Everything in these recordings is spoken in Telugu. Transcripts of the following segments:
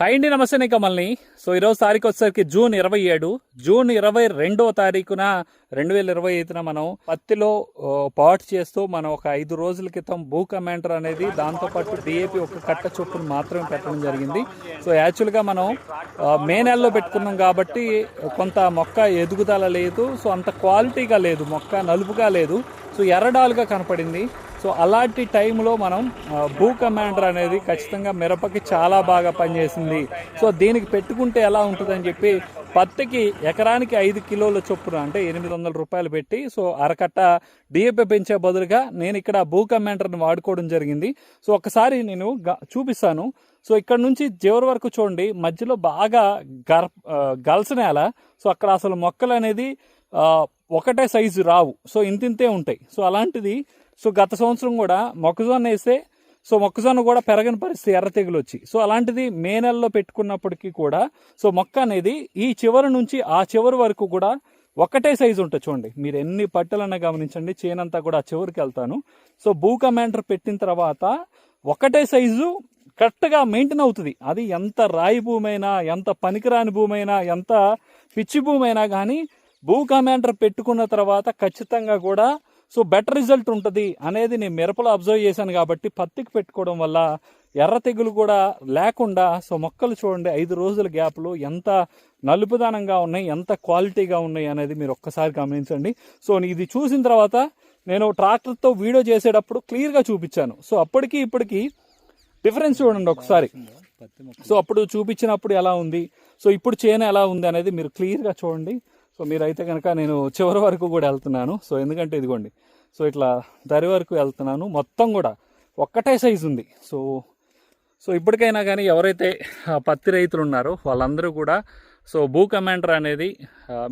హాయ్ అండి నమస్తే నేను కమల్ని. సో ఈరోజు తారీఖు వచ్చేసరికి జూన్ ఇరవై ఏడు. జూన్ ఇరవై రెండో తారీఖున రెండు వేల ఇరవై ఐదున మనం పత్తిలో పాట్ చేస్తూ మనం ఒక ఐదు రోజుల క్రితం భూ కమాండర్ అనేది దాంతోపాటు డిఏపి ఒక కట్ట చొప్పును మాత్రమే పెట్టడం జరిగింది. సో యాక్చువల్గా మనం మే నెలలో పెట్టుకున్నాం కాబట్టి కొంత మొక్క ఎదుగుదల లేదు. సో అంత క్వాలిటీగా లేదు. మొక్క నలుపుగా లేదు. సో ఎర్రడాలుగా కనపడింది. సో అలాంటి టైంలో మనం భూ కమాండర్ అనేది ఖచ్చితంగా మిరపకి చాలా బాగా పనిచేసింది. సో దీనికి పెట్టుకుంటే ఎలా ఉంటుందని చెప్పి పత్తికి ఎకరానికి ఐదు కిలోల చొప్పున అంటే ఎనిమిది వందల రూపాయలు పెట్టి సో అరకట్ట డిఏపి పెంచే బదులుగా నేను ఇక్కడ భూ కమాండర్ని వాడుకోవడం జరిగింది. సో ఒకసారి నేను గ- చూపిస్తాను. సో ఇక్కడ నుంచి చివరి వరకు చూడండి మధ్యలో బాగా గర్ గల్స్ నేల. సో అక్కడ అసలు మొక్కలు అనేది ఒకటే సైజు రావు. సో ఇంతింతే ఉంటాయి. సో అలాంటిది సో గత సంవత్సరం కూడా మొక్కజొన్న వేస్తే సో మొక్కజొన్న కూడా పెరగని పరిస్థితి ఎర్ర తెగులు వచ్చి. సో అలాంటిది మే నెలలో పెట్టుకున్నప్పటికీ కూడా సో మొక్క అనేది ఈ చివరి నుంచి ఆ చివరి వరకు కూడా ఒకటే సైజు ఉంటుంది చూడండి. మీరు ఎన్ని పట్టెలన్నా గమనించండి చేనంతా కూడా ఆ చివరికి వెళ్తాను. సో భూ కమాండర్ పెట్టిన తర్వాత ఒకటే సైజు కరెక్ట్గా మెయింటైన్ అవుతుంది. అది ఎంత రాయి భూమి అయినా ఎంత పనికిరాని భూమి అయినా ఎంత పిచ్చి భూమి అయినా కానీ భూ కమాండర్ పెట్టుకున్న తర్వాత ఖచ్చితంగా కూడా సో బెటర్ రిజల్ట్ ఉంటుంది అనేది నేను మిరపలో అబ్జర్వ్ చేశాను కాబట్టి పత్తికి పెట్టుకోవడం వల్ల ఎర్ర తెగులు కూడా లేకుండా సో మొక్కలు చూడండి ఐదు రోజుల గ్యాప్లో ఎంత నలుపుదానంగా ఉన్నాయి ఎంత క్వాలిటీగా ఉన్నాయి అనేది మీరు ఒక్కసారి గమనించండి. సో ఇది చూసిన తర్వాత నేను ట్రాక్టర్తో వీడియో చేసేటప్పుడు క్లియర్గా చూపించాను. సో అప్పటికి ఇప్పటికి డిఫరెన్స్ చూడండి ఒకసారి. సో అప్పుడు చూపించినప్పుడు ఎలా ఉంది సో ఇప్పుడు చేను ఎలా ఉంది అనేది మీరు క్లియర్గా చూడండి. సో మీరైతే కనుక నేను చివరి వరకు కూడా వెళ్తున్నాను. సో ఎందుకంటే ఇదిగోండి సో ఇట్లా దరి వరకు వెళ్తున్నాను. మొత్తం కూడా ఒక్కటే సైజు ఉంది. సో సో ఇప్పటికైనా కానీ ఎవరైతే పత్తి రైతులు ఉన్నారో వాళ్ళందరూ కూడా సో భూ కమాండర్ అనేది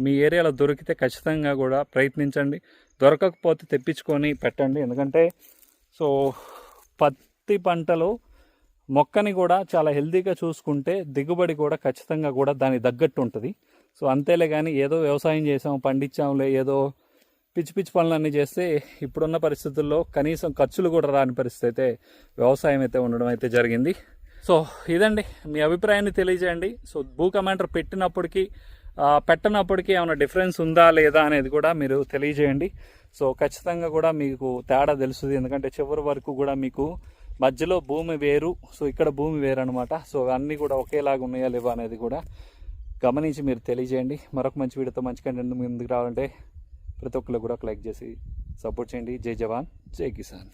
మీ ఏరియాలో దొరికితే ఖచ్చితంగా కూడా ప్రయత్నించండి. దొరకకపోతే తెప్పించుకొని పెట్టండి. ఎందుకంటే సో పత్తి పంటలో మొక్కని కూడా చాలా హెల్తీగా చూసుకుంటే దిగుబడి కూడా ఖచ్చితంగా కూడా దానికి తగ్గట్టు ఉంటుంది. సో అంతేలే కానీ ఏదో వ్యవసాయం చేసాం పండించాంలే ఏదో పిచ్చి పిచ్చి పనులన్నీ చేస్తే ఇప్పుడున్న పరిస్థితుల్లో కనీసం ఖర్చులు కూడా రాని పరిస్థితి అయితే వ్యవసాయం అయితే ఉండడం అయితే జరిగింది. సో ఇదండి మీ అభిప్రాయాన్ని తెలియజేయండి. సో భూ కమాండర్ పెట్టినప్పటికీ పెట్టనప్పటికీ ఏమైనా డిఫరెన్స్ ఉందా లేదా అనేది కూడా మీరు తెలియజేయండి. సో ఖచ్చితంగా కూడా మీకు తేడా తెలుస్తుంది. ఎందుకంటే చివరి వరకు కూడా మీకు మధ్యలో భూమి వేరు సో ఇక్కడ భూమి వేరు అనమాట సో అన్నీ కూడా ఒకేలాగా ఉన్నాయా లేవా అనేది కూడా గమనించి మీరు తెలియజేయండి. మరొక మంచి వీడియోతో మంచి కంటెంట్ ముందుకు రావాలంటే ప్రతి ఒక్కరు కూడా ఒక లైక్ చేసి సపోర్ట్ చేయండి. జై జవాన్ జై కిసాన్.